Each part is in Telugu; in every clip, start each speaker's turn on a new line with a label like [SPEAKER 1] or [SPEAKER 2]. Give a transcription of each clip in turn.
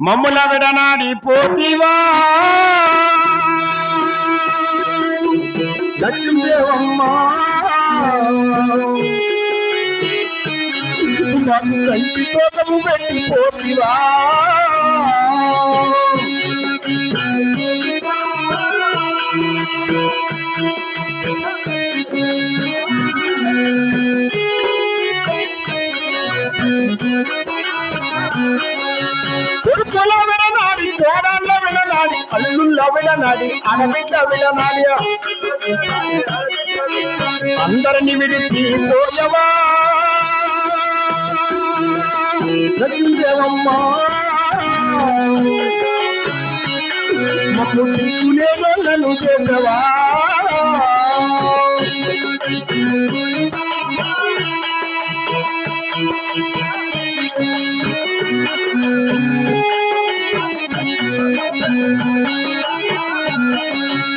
[SPEAKER 1] మమ్ముల విడనాడి పోతివా
[SPEAKER 2] లక్ష్మీదేవమ్మా మాకు కంటి తోటము పెట్టి పోతివా అల్లుళ్ళ అనబిడ్డ అడవిళ్ళ అందరిని విడిచి పోయవా? లక్ష్మీదేవమ్మా మమ్ము దిక్కులే నన్ను చేసవా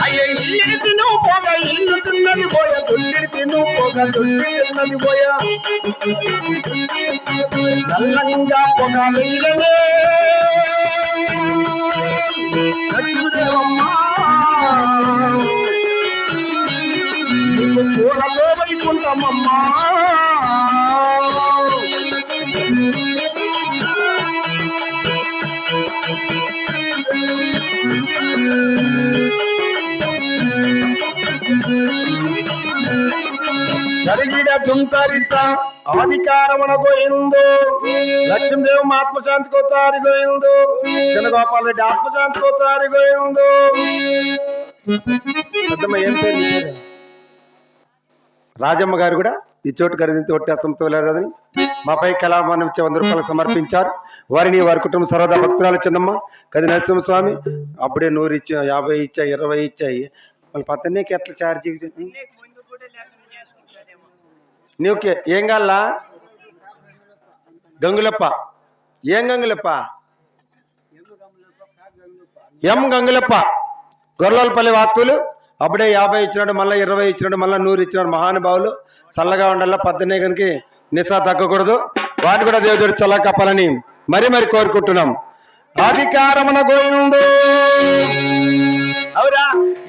[SPEAKER 2] అయ్యే ఇల్లు తిను పోగ ఇల్లు తిన్నది పోయ దుల్లిడి తిను పోగ దుల్లి తిన్నది పోయ. నల్లంగా పొగ నీలనే లక్ష్మీదేవమ్మా నీకు పూలలో వైకుంఠమమ్మా జరిగిన దుంకరిత అధికారమున పోయిందో లక్ష్మీదేవి ఆత్మశాంతి కోతారి పోయిందో చంద్రగోపాల్ రెడ్డి ఆత్మశాంతి కోతారి పోయిందో రాజమ్మ గారు కూడా ఈ చోటు ఖరీదించి ఒట్టేస్తాం తోలేదని మాపై కళామానం ఇచ్చే వంద రూపాయలు సమర్పించారు. వారిని వారి కుటుంబ సరదా భక్తురాలు చిన్నమ్మ కది నరసింహస్వామి అప్పుడే నూరు ఇచ్చా యాభై ఇచ్చా ఇరవై ఇచ్చాయి. వాళ్ళ పత్తనీకి ఎట్లా ఛార్జీ నీకే ఏం కాల గంగులప్ప. ఏం గంగులప్ప? ఎం గంగులప్ప? గొర్రెలపల్లి వాస్తులు అప్పుడే యాభై ఇచ్చినాడు మళ్ళీ ఇరవై ఇచ్చినాడు మళ్ళీ నూరు ఇచ్చినాడు మహానుభావులు. చల్లగా ఉండాల పద్దెనే కనుక నిశా తగ్గకూడదు. వాటి కూడా దేవుడు చల్ల కప్పాలని మరి మరి కోరుకుంటున్నాం. అధికారమున గోవిందు అవురా.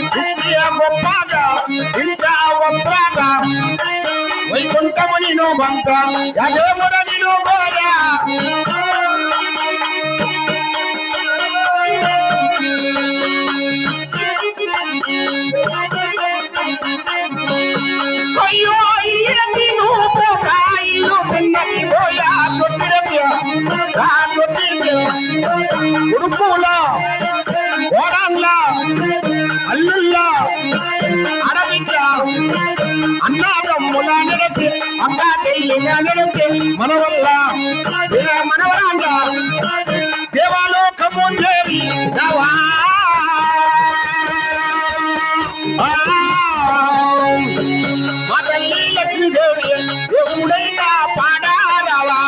[SPEAKER 2] మోగుడా, ఇంకా గొప్పగా, ఇంకా ఒప్పగా. వైకుంఠము నిను బంక యదేముడ నిను గోరా అయ్యో ఇయ్యండి నువ్వు పోగా ఇల్లు పోయా రా తెల్లిన నడపి మన వల్ల మనవరాండ దేవాలోకము చేరి దవా మా తల్లి లక్ష్మీదేవి ఎప్పుడైనా పాడారవా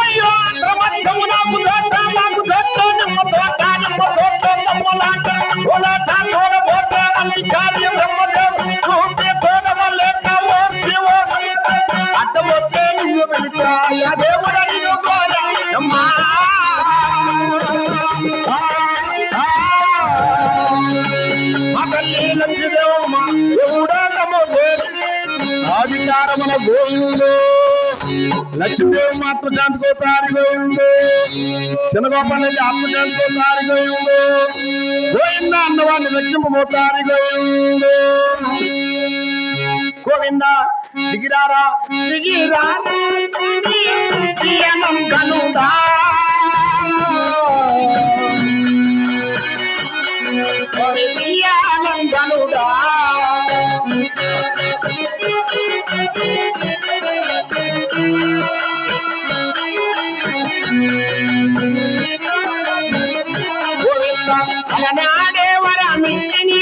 [SPEAKER 2] ಅಯ್ಯೋ ಪ್ರಪಂಚವು ನಾವು ದೊಡ್ಡ ನಾವು ದೊಡ್ಡ ನಮ್ಮ ತೋಟ ನಮ್ಮ ತೋಟ ನಮ್ಮ ನಾಟ ಕೋಲಾಟ ತೋಡ ಬೋಟ ಅಲ್ಲಿ ಜಾತಿಯ ಬ್ರಹ್ಮದ ರೂಪೆ ತೋಟವಲ್ಲ ಕಾವೋರ್ತಿವ ಅಡ್ಡ ಮೊಟ್ಟೆ ನೀವು ಬೆಳಿತಾಯ ದೇವರ ನೀವು ಕೋರ ನಮ್ಮ ಮಗಲ್ಲಿ ಲಕ್ಷ್ಮೀದೇವಮ್ಮ ಕೂಡ ನಮ್ಮ ದೇವಿ ಅಧಿಕಾರವನ ಗೋವಿಂದೋ
[SPEAKER 1] లక్ష్మీదేవి మాత్రం కాంతికో తారిగోయిండు చిన్నగోపాలకి ఆత్మకాంతికో తారిగోయిండు గోవింద అన్నవాడిని లక్ష్మో తారిగోయిండు గోవింద దిగిరారా దిగిరా
[SPEAKER 2] తీయనం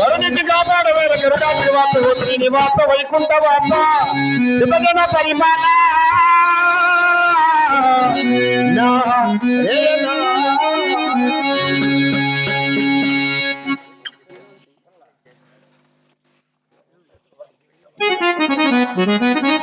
[SPEAKER 1] వరుణికి నివాస వైకుంఠ వార్త. విభజన పరిమాణ నా. Thank you.